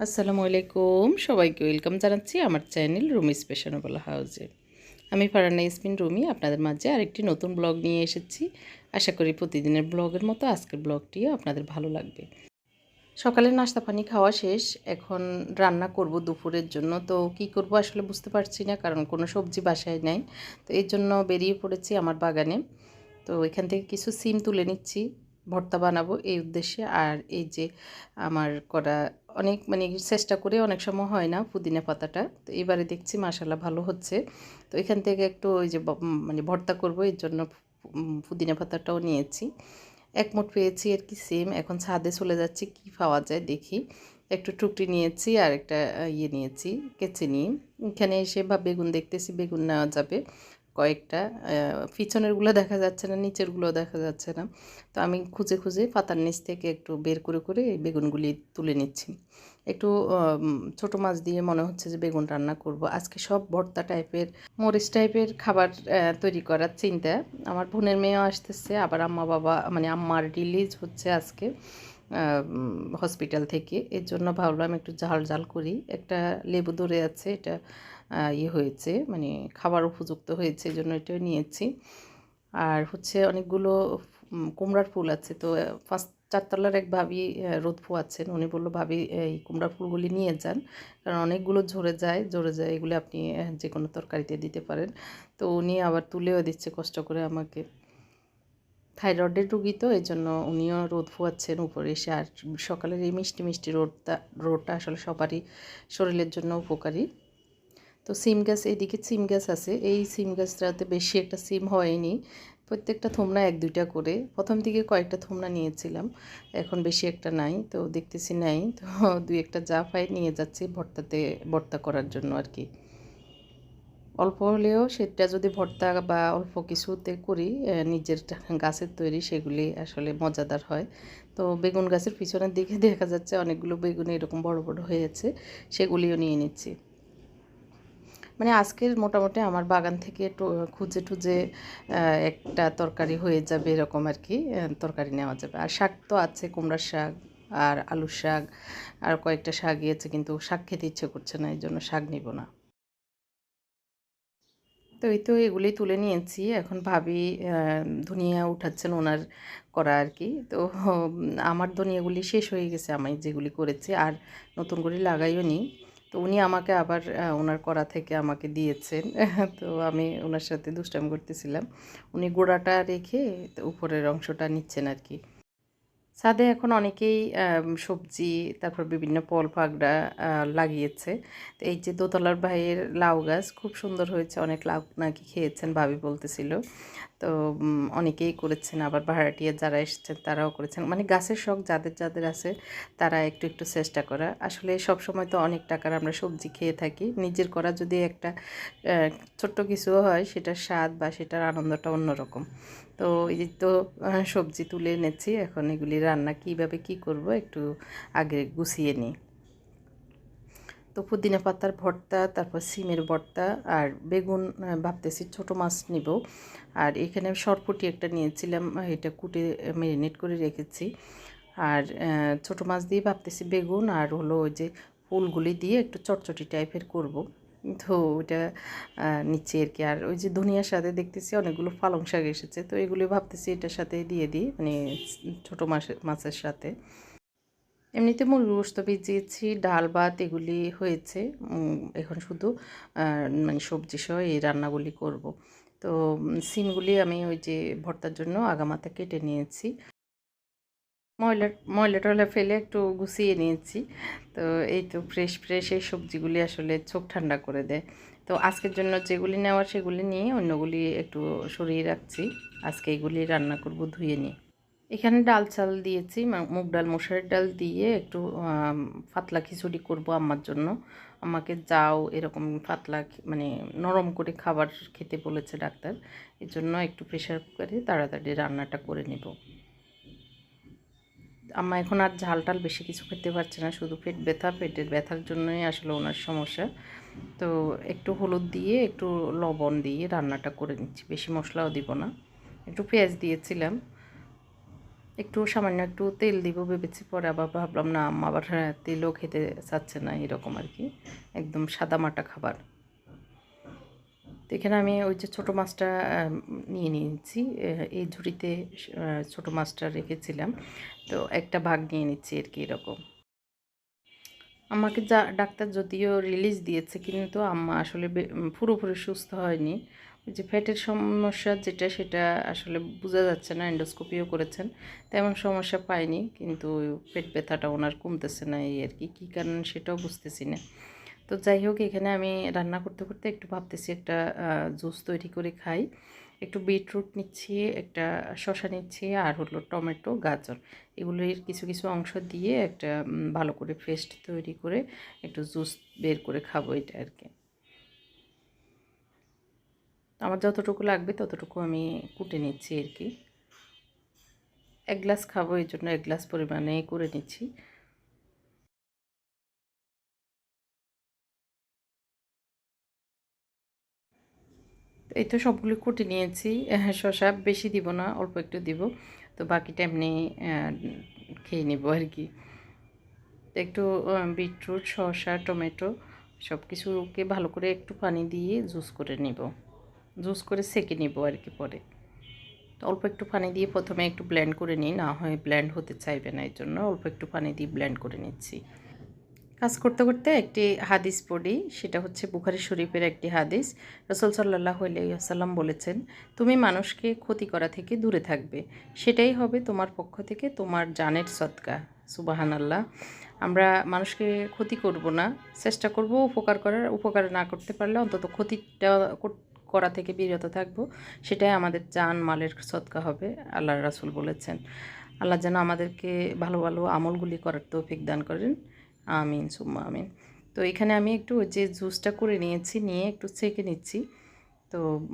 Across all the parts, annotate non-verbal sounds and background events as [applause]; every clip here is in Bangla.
আসসালামু আলাইকুম। সবাইকে ওয়েলকাম জানাচ্ছি আমার চ্যানেল রুমি স্পেশানেবল হাউজে। আমি ফারানা ইসমিন রুমি, আপনাদের মাঝে আরেকটি নতুন ব্লগ নিয়ে এসেছি। আশা করি প্রতিদিনের ব্লগের মতো আজকের ব্লগটিও আপনাদের ভালো লাগবে। সকালে নাস্তা পানি খাওয়া শেষ, এখন রান্না করব দুপুরের জন্য। তো কি করব আসলে বুঝতে পারছি না, কারণ কোনো সবজি বাসায় নাই। তো এর জন্য বেরিয়ে পড়েছি আমার বাগানে। তো এখান থেকে কিছু সিম তুলে নিচ্ছি। ভর্তা বানাবো এই উদ্দেশ্যে। আর এই যে আমার করা অনেক মানে চেষ্টা করে অনেক সময় হয় না পুদিনা পাতাটা। তো এবারে দেখছি মাসাল্লাহ ভালো হচ্ছে। তো এখান থেকে একটু ওই যে মানে ভর্তা করব, এর জন্য পুদিনা পাতাটাও নিয়েছি। এক মুঠ পেয়েছি আর কি সেম এখন ছাদে চলে যাচ্ছি, কি পাওয়া যায় দেখি। একটু টুকরি নিয়েছি আর একটা ইয়ে নিয়েছি, কেচে নিয়ে। এখানে এসে বা বেগুন দেখতেছি, বেগুন নেওয়া যাবে। কয়েকটা পিছনেরগুলো দেখা যাচ্ছে না নিচেরগুলো দেখা যাচ্ছে না। তো আমি খুঁজে খুঁজে পাতার নিচ থেকে একটু বের করে করে এই বেগুনগুলি তুলে নিচ্ছি। একটু ছোট মাছ দিয়ে মনে হচ্ছে যে বেগুন রান্না করব। আজকে সব ভর্তা টাইপের, মরিচ টাইপের খাবার তৈরি করার চিন্তা। আমার বোনের মেয়েও আসতেছে, আবার আম্মা বাবা মানে আম্মার রিলিজ হচ্ছে আজকে হসপিটাল থেকে। এর জন্য ভাবলাম একটু ঝাল ঝাল করি। একটা লেবু ধরে আছে, এটা ইয়ে হয়েছে মানে খাবার উপযুক্ত হয়েছে জন্য এটাও নিয়েছি। আর হচ্ছে অনেকগুলো কুমড়ার ফুল আছে, তো পাঁচ চারতলার এক ভাবি রোদ আছেন, উনি বলল, ভাবি এই কুমড়ার ফুলগুলি নিয়ে যান, কারণ অনেকগুলো ঝরে যায় ঝরে যায়, এগুলি আপনি যে কোনো তরকারিতে দিতে পারেন। তো উনি আবার তুলেও দিচ্ছে, কষ্ট করে আমাকে। থাইরয়েডের রুগী তো, এই জন্য উনিও রোদ ফোয়াচ্ছেন উপরে এসে, আর সকালের এই মিষ্টি মিষ্টি রোদটা রোদটা আসলে সবারই শরীরের জন্য উপকারী। তো সিম গাছ এইদিকে সিম গাছ আছে। এই সিম গাছটাতে বেশি একটা সিম হয়নি। প্রত্যেকটা থুমনা এক দুইটা করে। প্রথম দিকে কয়েকটা থুমনা নিয়েছিলাম, এখন বেশি একটা নাই। তো দেখতেছি নাই, তো [laughs] দুই একটা যা পাই নিয়ে যাচ্ছি ভর্তাতে, ভর্তা করার জন্য আর কি। অল্প হলেও সেটা যদি ভর্তা বা অল্প কিছুতে করি নিজের [laughs] গাছের তৈরি সেগুলি আসলে মজাদার হয়। তো বেগুন গাছের পিছনের দিকে [laughs] দেখা যাচ্ছে অনেকগুলো বেগুন এরকম বড় বড় হয়েছে, সেগুলিও নিয়ে নিচ্ছি। মানে আজকের মোটামুটি আমার বাগান থেকে খুঁজে টুজে একটা তরকারি হয়ে যাবে এরকম আর কি তরকারি নেওয়া যাবে। আর শাক তো আছে, কুমড়ার শাক আর আলুর শাক আর কয়েকটা শাক গিয়েছে কিন্তু শাক খেতে ইচ্ছে করছে না এই জন্য শাক নিব না। তো এই তো এগুলি তুলে নিয়েছি, এখন ভাবি ধনিয়া উঠাচ্ছেন ওনার করা আর কি। তো আমার ধনিয়াগুলি শেষ হয়ে গেছে, আমি যেগুলি করেছি, আর নতুন করে লাগাইও নি। তো উনি আমাকে আবার ওনার করা থেকে আমাকে দিয়েছেন। [laughs] তো আমি ওনার সাথে দুষ্টামি করতেছিলাম। উনি গোড়াটা রেখে উপরের অংশটা নিচ্ছেন আর কি। ছাদে এখন অনেকেই সবজি, তারপর বিভিন্ন ফল ফাগড়া লাগিয়েছে। তো এই যে দোতলার ভাইয়ের লাউ গাছ, খুব সুন্দর হয়েছে। অনেক লাউ নাকি খেয়েছেন ভাবি বলতেছিল। তো অনেকেই করেছেন, আবার ভাড়াটিয়া যারা এসেছেন তারাও করেছেন। মানে গাছের শখ যাদের যাদের আছে তারা একটু একটু চেষ্টা করা। আসলে সব সময় তো অনেক টাকার আমরা সবজি খেয়ে থাকি। নিজের করা যদি একটা ছোট্ট কিছুও হয় সেটার স্বাদ বা সেটার আনন্দটা অন্যরকম। তো এই তো সবজি তুলে এনেছি। এখন এগুলি রান্না কীভাবে কি করব একটু আগে গুছিয়ে নিই। তো পুদিনা পাতার ভর্তা, তারপর সিমের ভর্তা আর বেগুন ভাবতেছি ছোট মাছ নিব। আর এখানে সরপুটি একটা নিয়েছিলাম, এটা কুটে ম্যারিনেট করে রেখেছি। আর ছোট মাছ দিয়ে ভাবতেছি বেগুন আর হলো ওই যে ফুলগুলি দিয়ে একটু চটচটি টাইপের করব। তো ওইটা নিচ্ছি আর কি। আর ওই যে ধনিয়ার সাথে দেখতেছি অনেকগুলো পালং শাক এসেছে, তো এগুলি ভাবতেছি এটার সাথে দিয়ে দিই মানে ছোটো মাছের মাছের সাথে। এমনিতে মুরগি গোস্ত ভিজিয়েছি ডাল, ভাত এগুলি হয়েছে। এখন শুধু মানে সবজি সহ এই রান্নাগুলি করব। তো সিমগুলি আমি ওই যে ভর্তার জন্য আগামাথা কেটে নিয়েছি। ময়লা ময়লা টয়লা ফেলে একটু গুছিয়ে নিয়েছি। তো, এই তো ফ্রেশ ফ্রেশ এই সবজিগুলি আসলে চোখ ঠান্ডা করে দেয়। তো, আজকের জন্য যেগুলি নেওয়ার সেগুলি নিয়ে অন্যগুলি একটু সরিয়ে রাখছি। আজকে এগুলি রান্না করব ধুয়ে নিয়ে। এখানে ডাল চাল দিয়েছি মুগ ডাল মশারের ডাল দিয়ে একটু পাতলা খিচুড়ি করব আম্মার জন্য। আমাকে যাও এরকম পাতলা মানে নরম করে খাবার খেতে বলেছে ডাক্তার। এর জন্য একটু প্রেশার কুকারে তাড়াতাড়ি রান্নাটা করে নেব। আম্মা এখন আর ঝাল টাল বেশি কিছু খেতে পারছে না, শুধু পেট ব্যথা, পেটের ব্যথার জন্যই আসলে ওনার সমস্যা। তো একটু হলুদ দিয়ে, একটু লবণ দিয়ে রান্নাটা করে নিচ্ছি, বেশি মশলাও দিব না। একটু পেঁয়াজ দিয়েছিলাম। একটু সামান্য একটু তেল দিব, ভেবেছি পরে আবার ভাবলাম, না, আম্মা আবার তেলও খেতে চাচ্ছে না, এরকম আর কি। একদম সাদা মাটা খাবার। এখানে আমি ওই যে ছোটো মাছটা নিয়ে নিয়েছি। এই ঝুড়িতে ছোটো মাছটা রেখেছিলাম। তো একটা ভাগ নিয়ে নিচ্ছি আর কি এরকম। আমাকে যা, ডাক্তার যদিও রিলিজ দিয়েছে, কিন্তু আম্মা আসলে পুরোপুরি সুস্থ হয়নি। যে ফ্যাটের সমস্যা যেটা, সেটা আসলে বোঝা যাচ্ছে না এন্ডোস্কোপিও করেছেন। তেমন সমস্যা পাইনি, কিন্তু পেট ব্যথাটা ওনার কমতেছে না এই আর কি। কী কারণ সেটাও বুঝতেছি না। তো যাই হোক, এখানে আমি রান্না করতে করতে একটু ভাবতেছি একটা জুস তৈরি করে খাই। একটু বিটরুট নিচ্ছি, একটা শসা নিচ্ছি, আর হলো টমেটো, গাজর। এগুলির কিছু কিছু অংশ দিয়ে একটা ভালো করে পেস্ট তৈরি করে একটু জুস বের করে খাব এটা আর কি। আমার যতটুকু লাগবে ততটুকু আমি কুটে নিচ্ছি আর কি। এক গ্লাস খাব, এই জন্য এক গ্লাস পরিমাণে করে নিচ্ছি। এই তো সবগুলো কুটে নিয়েছি। শসা বেশি দিব না, অল্প একটু দিব। তো বাকিটা এমনি খেয়ে নেব আর কি। একটু বিটরুট, শসা, টমেটো সব কিছুকে ভালো করে একটু পানি দিয়ে জুস করে নিব। জুস করে সেকে নিব আর কি পরে। অল্প একটু পানি দিয়ে প্রথমে একটু ব্লেন্ড করে নিই, না হয় ব্লেন্ড হতে চাইবে না এর জন্য অল্প একটু পানি দিয়ে ব্লেন্ড করে নিচ্ছি। কাজ করতে করতে একটি হাদিস পড়ি, সেটা হচ্ছে বুখারি শরীফের একটি হাদিস। রসুল সাল্লাহ আসাল্লাম বলেছেন, তুমি মানুষকে ক্ষতি করা থেকে দূরে থাকবে। সেটাই হবে তোমার পক্ষ থেকে তোমার জানের সৎকা সুবাহান আল্লাহ আমরা মানুষকে ক্ষতি করব না, চেষ্টা করব উপকার করার, উপকার না করতে পারলে অন্তত ক্ষতিটা কর- থেকে বিরত থাকব, সেটাই আমাদের জান মালের সৎকা হবে আল্লাহ রাসুল বলেছেন। আল্লাহ যেন আমাদেরকে ভালো ভালো আমলগুলি করার তৌফিক দান করেন। আমিন, সুম্মা আমিন। তো এখানে আমি একটু যে জুসটা করে নিয়েছি, নিয়ে একটু ছেঁকে নিচ্ছি। তো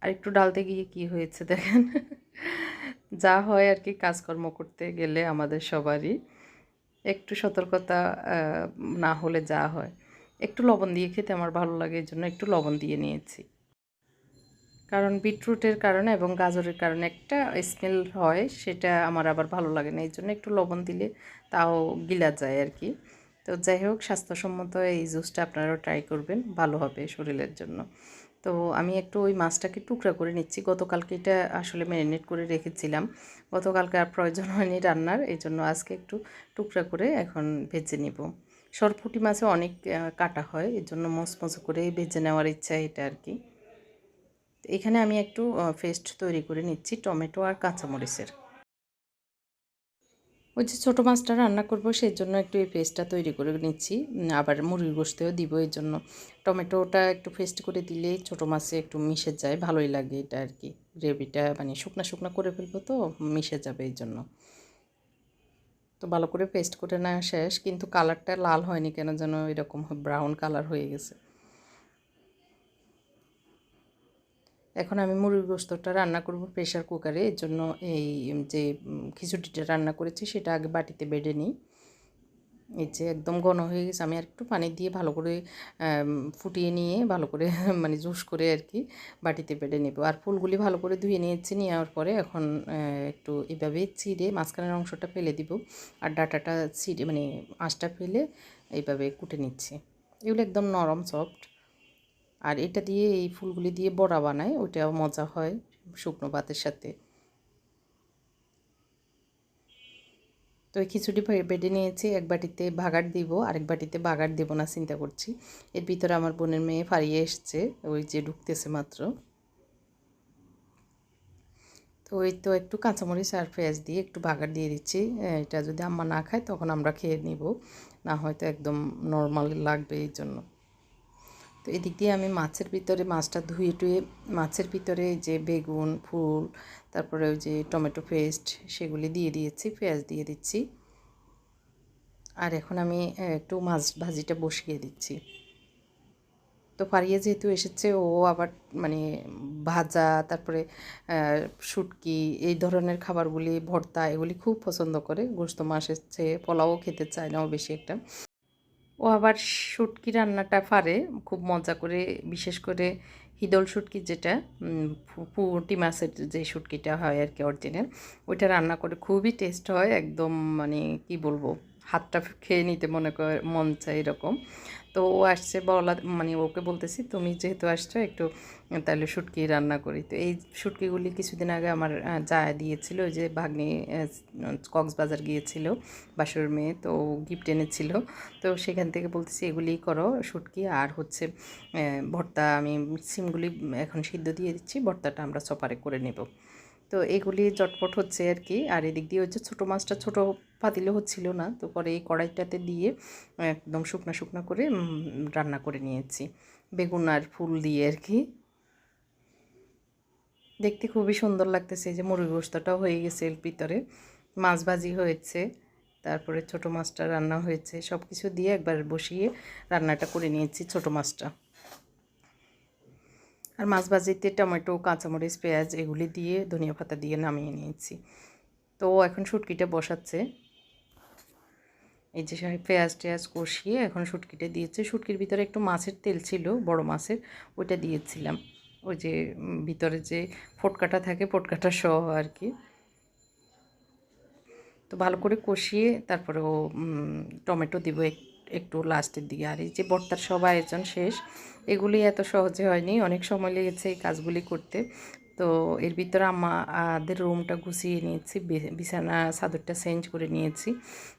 আর একটু ডালতে গিয়ে কি হয়েছে দেখেন। যা হয় আর কি কাজকর্ম করতে গেলে আমাদের সবারই। একটু সতর্কতা না হলে যা হয়। একটু লবণ দিয়ে খেতে আমার ভালো লাগে এই জন্য একটু লবণ দিয়ে নিয়েছি। কারণ বিটরুটের কারণে এবং গাজরের কারণে একটা স্মেল হয়, সেটা আমার আবার ভালো লাগে না। এই জন্য একটু লবণ দিলে তাও গিলা যায় আর কি। তো যাই হোক, স্বাস্থ্যসম্মত এই জুসটা আপনারাও ট্রাই করবেন, ভালো হবে শরীরের জন্য। তো আমি একটু ওই মাছটাকে টুকরা করে নিচ্ছি। গতকালকে এটা আসলে ম্যারিনেট করে রেখেছিলাম। গতকালকে আর প্রয়োজন হয়নি রান্নার, এই জন্য আজকে একটু টুকরা করে এখন ভেজে নিব। সরপুটি মাছে অনেক কাটা হয় এর জন্য মচমচ করে ভেজে নেওয়ার ইচ্ছা এটা আর কি। এখানে আমি একটু পেস্ট তৈরি করে নিচ্ছি টমেটো আর কাঁচামরিচের। ওই যে ছোটো মাছটা রান্না করব সেই জন্য একটু এই পেস্টটা তৈরি করে নিচ্ছি। আবার মুরগির গোস্তেও দিব এই জন্য। টমেটোটা একটু পেস্ট করে দিলেই ছোটো মাছে একটু মিশে যায়, ভালোই লাগে এটা আর কি। গ্রেভিটা মানে শুকনা শুকনা করে ফেলব তো, মিশে যাবে এই জন্য। তো ভালো করে পেস্ট করে নেওয়া শেষ, কিন্তু কালারটা লাল হয়নি কেন যেন, এরকম ব্রাউন কালার হয়ে গেছে। এখন আমি মুরগির গোস্তটা রান্না করব প্রেশার কুকারে এর জন্য এই যে খিচুড়িটা রান্না করেছি সেটা আগে বাটিতে বেড়ে নিই। এই যে, একদম ঘন হয়ে গেছে। আমি আর একটু পানি দিয়ে ভালো করে ফুটিয়ে নিয়ে ভালো করে [laughs] মানে জুস করে আর কি বাটিতে বেড়ে নেব। আর ফুলগুলি ভালো করে ধুয়ে নিয়েছি। নেওয়ার পরে এখন একটু এভাবে চিড়ে মাঝখানের অংশটা ফেলে দিব। আর ডাটাটা চিড়ে মানে আঁশটা ফেলে এইভাবে কুটে নিচ্ছি। এগুলো একদম নরম সফট আর এটা দিয়ে এই ফুলগুলি দিয়ে বড়া বানায়, ওইটাও মজা হয় শুকনো ভাতের সাথে। তো এই খিচুড়ি বেটে নিয়েছি, এক বাটিতে ভাগার দিব, আরেক বাটিতে ভাগার দেবো না, চিন্তা করছি। এর ভিতরে আমার বোনের মেয়ে ফারিয়ে এসছে, ওই যে ঢুকতেছে মাত্র। তো ওই তো একটু কাঁচামরিচ আর পেঁয়াজ দিয়ে একটু ভাগার দিয়ে দিচ্ছি এটা যদি আম্মা না খায় তখন আমরা খেয়ে নিব, না হয়তো একদম নর্মাল লাগবে এই জন্য। তো এদিক দিয়ে আমি মাছের ভিতরে মাছটা ধুয়ে টুয়ে মাছের ভিতরে যে বেগুন, ফুল, তারপরে ওই যে টমেটো পেস্ট সেগুলি দিয়ে দিয়েছি, পেঁয়াজ দিয়ে দিচ্ছি। আর এখন আমি একটু মাছ ভাজিটা বসিয়ে দিচ্ছি। তো পারিয়ে যেহেতু এসেছে, ও আবার মানে ভাজা, তারপরে শুটকি, এই ধরনের খাবারগুলি, ভর্তা, এগুলি খুব পছন্দ করে। গোস্ত মাছ এসছে পোলাও খেতে চায় না ও বেশি একটা। ও আবার শুটকি রান্নাটা পারে, খুব মজা করে, বিশেষ করে হিদল শুটকি যেটা পুটি মাছের যে শুটকিটা হয় আর কি অরিজিনাল ওইটা রান্না করে খুবই টেস্ট হয়, একদম মানে কি বলব, হাতটা খেয়ে নিতে মনে করে, মন চায় এরকম। তো ও আসছে বলা মানে ওকে বলতেছি, তুমি যেহেতু আসছো, একটু তাহলে শুটকি রান্না করি। তো এই শুটকিগুলি কিছুদিন আগে আমার যা দিয়েছিল যে ভাগ্নি কক্সবাজার গিয়েছিল, বাসুর মেয়ে, তো গিফট এনেছিল। তো সেখান থেকে বলতেছি, এগুলি করো, শুটকি, আর হচ্ছে ভর্তা, আমি সিমগুলি এখন সিদ্ধ দিয়ে দিচ্ছি, ভর্তাটা আমরা সপারে করে নেব। তো এগুলি জটপট হচ্ছে আর কি। আর এদিক দিয়ে হচ্ছে ছোটো মাছটা ছোটো পাতিলে হচ্ছিল না, তো পরে এই কড়াইটাতে দিয়ে একদম শুকনো শুকনো করে রান্না করে নিয়েছি। বেগুন আর ফুল দিয়ে আর কি। দেখতে খুবই সুন্দর লাগতেছে যে মুরগি গোস্তটাও হয়ে গেছে এর ভিতরে। মাছ ভাজি হয়েছে, তারপরে ছোট মাছটা রান্না হয়েছে সব কিছু দিয়ে একবার বসিয়ে রান্নাটা করে নিয়েছি ছোট মাছটা। আর মাছ ভাজিতে টমেটো, কাঁচামরিচ, পেঁয়াজ এগুলি দিয়ে ধনিয়া পাতা দিয়ে নামিয়ে নিয়েছি। তো এখন শুটকিটা বসাচ্ছে। এই যে পেঁয়াজ টেয়াজ কষিয়ে এখন শুটকিটা দিয়েছে। শুটকির ভিতরে একটু মাছের তেল ছিল, বড় মাছের, ওইটা দিয়েছিলাম। ওই যে ভিতরে যে ফটকাটা থাকে, ফটকাটা সহ আর কি। তো ভালো করে কষিয়ে তারপরে ও টমেটো দিব একটু লাস্টের দিকে। আর এই যে বর্তার সব আয়োজন শেষ, এগুলি এত সহজে হয়নি। অনেক সময় লেগেছে এই কাজগুলি করতে। তো এর ভিতরে আমাদের রুমটা গুছিয়ে নিয়েছি বিছানা, চাদরটা চেঞ্জ করে নিয়েছি।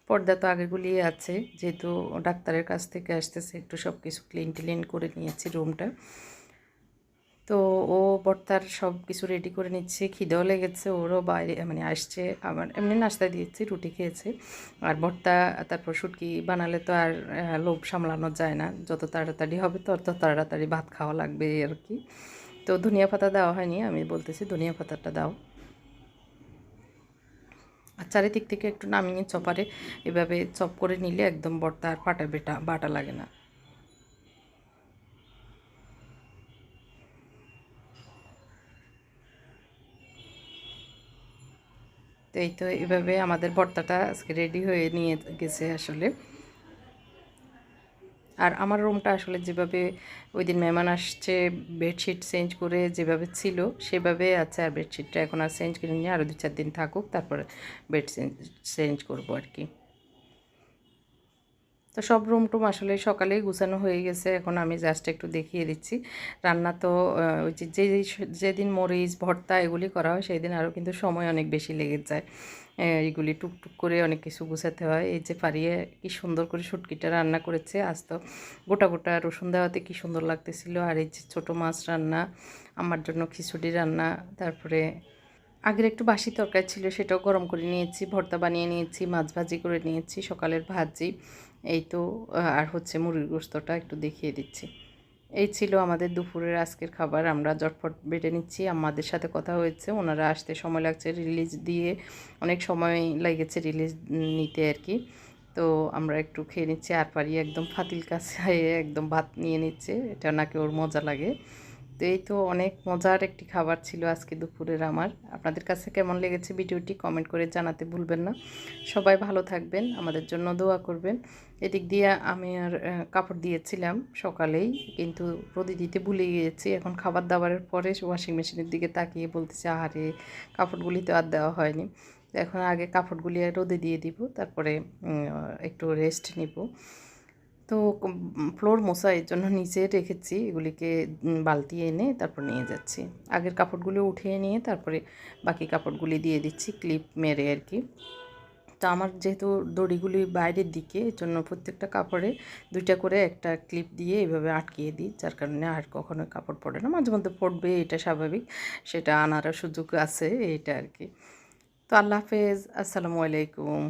পর্দা তো আগেগুলি আছে, যেহেতু ডাক্তারের কাছ থেকে আসতেছে, একটু সব কিছু ক্লিন টিলিন করে নিয়েছি রুমটা। তো ও বর্তার সব কিছু রেডি করে নিচ্ছে, খিদেও লেগেছে, ওরও বাইরে মানে আসছে আমার এমনি নাস্তা দিয়েছি, রুটি খেয়েছে। আর ভর্তা, তারপর শুটকি বানালে তো আর লোভ সামলানো যায় না। যত তাড়াতাড়ি হবে তত তাড়াতাড়ি ভাত খাওয়া লাগবে আর কি তো ধনিয়া পাতা দেওয়া হয়নি, আমি বলতেছি ধনিয়া পাতাটা দাও। আর চারিদিক থেকে একটু নামিয়ে চপারে এভাবে চপ করে নিলে একদম ভর্তা আর পাটা বেটা, বাটা লাগে না। তো এই তো এইভাবে আমাদের ভর্তাটা আজকে রেডি হয়ে নিয়ে গেছে আসলে। আর আমার রুমটা আসলে যেভাবে ওই দিন মেহমান আসছে বেডশিট চেঞ্জ করে যেভাবে ছিল, সেভাবে আছে আর বেডশিটটা এখন আর চেঞ্জ করে নিয়ে আরও দু চার দিন থাকুক, তারপরে বেড চেঞ্জ চেঞ্জ করব আর কি। তো সব রুম টুম আসলে সকালেই গুছানো হয়ে গেছে। এখন আমি জাস্ট একটু দেখিয়ে দিচ্ছি। রান্না তো ওই যে যেদিন মরিচ, ভর্তা এগুলি করা হয় সেই দিন আরও কিন্তু সময় অনেক বেশি লেগে যায়। এইগুলি টুকটুক করে অনেক কিছু গুছাতে হয়। এই যে পারিয়ে কি সুন্দর করে শুটকিটা রান্না করেছে। আজ তো গোটা গোটা রসুন দেওয়াতে কি সুন্দর লাগতেছিল। আর এই যে ছোটো মাছ রান্না, আমার জন্য খিচুড়ি রান্না, তারপরে আগের একটু বাসি তরকারি ছিল, সেটাও গরম করে নিয়েছি। ভর্তা বানিয়ে নিয়েছি, মাছ ভাজি করে নিয়েছি, সকালের ভাজি। এই তো আর হচ্ছে মুরগির গোস্তটা একটু দেখিয়ে দিচ্ছি। এই ছিল আমাদের দুপুরের আজকের খাবার, আমরা জটফট বেটে নিচ্ছি। আমাদের সাথে কথা হয়েছে, ওনারা আসতে সময় লাগছে রিলিজ দিয়ে, অনেক সময় লেগেছে রিলিজ নিতে আর কি। তো আমরা একটু খেয়ে নিচ্ছি, আর পারি একদম ফাতিল কাছে একদম ভাত নিয়ে নিচ্ছে, এটা নাকি ওর মজা লাগে। তো এই তো অনেক মজার একটি খাবার ছিল আজকে দুপুরের আমার। আপনাদের কাছে কেমন লেগেছে ভিডিওটি কমেন্ট করে জানাতে ভুলবেন না। সবাই ভালো থাকবেন, আমাদের জন্য দোয়া করবেন। এদিক দিয়ে আমি আর কাপড় দিয়েছিলাম সকালেই, কিন্তু রোদে দিতে ভুলে গিয়েছি। এখন খাবার দাবারের পরে ওয়াশিং মেশিনের দিকে তাকিয়ে বলতেছে, আহারে, কাপড়গুলি তো আর দেওয়া হয়নি। এখন আগে কাপড়গুলি রোদে দিয়ে দিব, তারপরে একটু রেস্ট নিব। তো ফ্লোর মোছা এর জন্য নিচে রেখেছি। এগুলিকে বালতি এনে তারপর নিয়ে যাচ্ছি। আগের কাপড়গুলো উঠিয়ে নিয়ে তারপরে বাকি কাপড়গুলি দিয়ে দিচ্ছি, ক্লিপ মেরে আর কি তো আমার যেহেতু দড়িগুলি বাইরের দিকে এর জন্য প্রত্যেকটা কাপড়ে দুইটা করে একটা ক্লিপ দিয়ে এভাবে আটকিয়ে দিই। যার কারণে আর কখনো কাপড় পড়ে না, মাঝে মধ্যে পড়বে এটা স্বাভাবিক। সেটা আনারও সুযোগ আছে, এইটা আর কি তো আল্লাহ হাফেজ, আসসালামু আলাইকুম।